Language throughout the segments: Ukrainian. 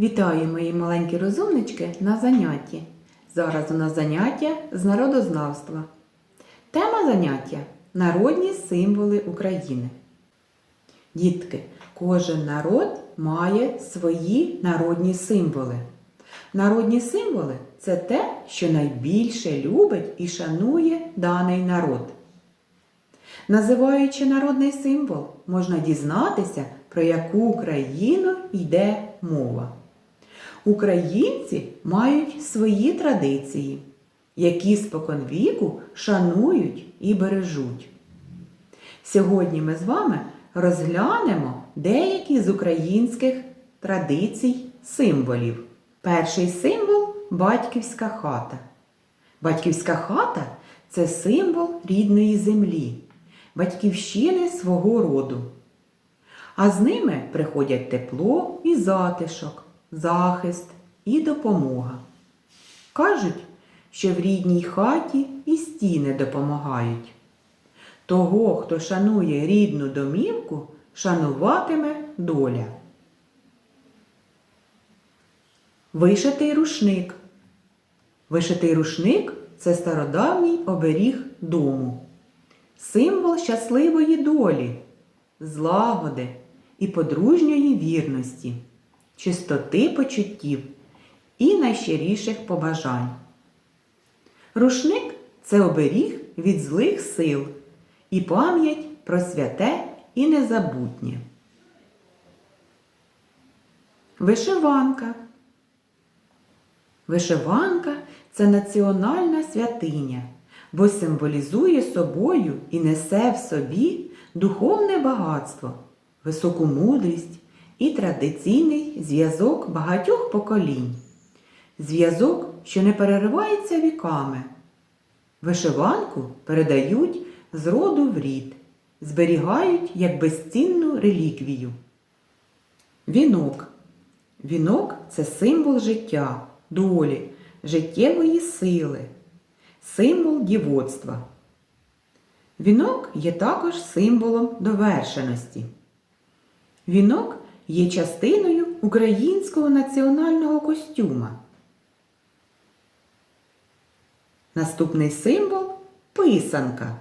Вітаю мої маленькі розумнички на занятті. Зараз у нас заняття з народознавства. Тема заняття народні символи України. Дітки, кожен народ має свої народні символи. Народні символи це те, що найбільше любить і шанує даний народ. Називаючи народний символ, можна дізнатися, про яку країну йде мова. Українці мають свої традиції, які споконвіку шанують і бережуть. Сьогодні ми з вами розглянемо деякі з українських традицій символів. Перший символ батьківська хата. Батьківська хата це символ рідної землі, батьківщини свого роду. А з ними приходять тепло і затишок, захист і допомога. Кажуть, що в рідній хаті і стіни допомагають. Того, хто шанує рідну домівку, шануватиме доля. Вишитий рушник. Вишитий рушник це стародавній оберіг дому, символ щасливої долі, злагоди і подружньої вірності, чистоти почуттів і найщиріших побажань. Рушник це оберіг від злих сил і пам'ять про святе і незабутнє. Вишиванка. Вишиванка це національна святиня, бо символізує собою і несе в собі духовне багатство, високу мудрість і традиційний зв'язок багатьох поколінь. Зв'язок, що не переривається віками. Вишиванку передають з роду в рід, зберігають як безцінну реліквію. Вінок. Вінок це символ життя, долі, життєвої сили, символ дівоцтва. Вінок є також символом довершеності. Вінок є частиною українського національного костюма. Наступний символ писанка.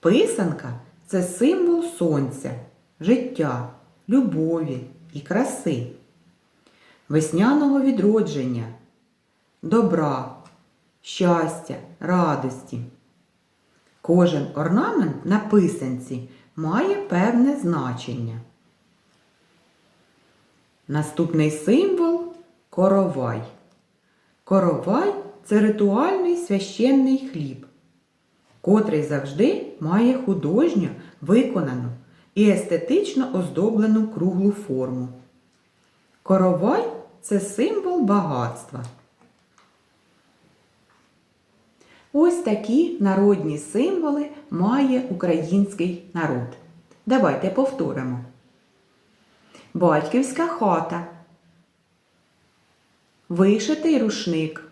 Писанка це символ сонця, життя, любові і краси, весняного відродження, добра, щастя, радості. Кожен орнамент на писанці має певне значення. Наступний символ коровай. Коровай це ритуальний священний хліб, котрий завжди має художньо виконану і естетично оздоблену круглу форму. Коровай це символ багатства. Ось такі народні символи має український народ. Давайте повторимо. Батьківська хата. Вишитий рушник.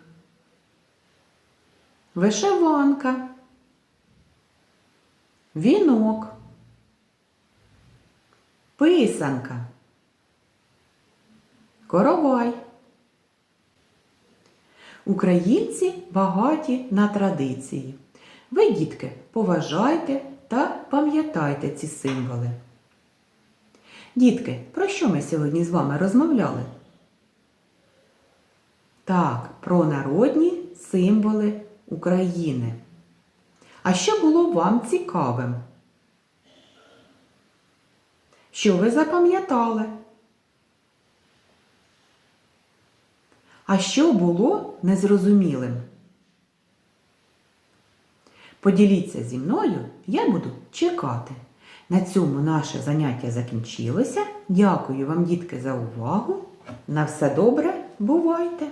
Вишиванка. Вінок. Писанка. Коровай. Українці багаті на традиції. Ви, дітки, поважайте та пам'ятайте ці символи. Дітки, про що ми сьогодні з вами розмовляли? Так, про народні символи України. А що було вам цікавим? Що ви запам'ятали? А що було незрозумілим? Поділіться зі мною, я буду чекати. На цьому наше заняття закінчилося. Дякую вам, дітки, за увагу. На все добре, бувайте!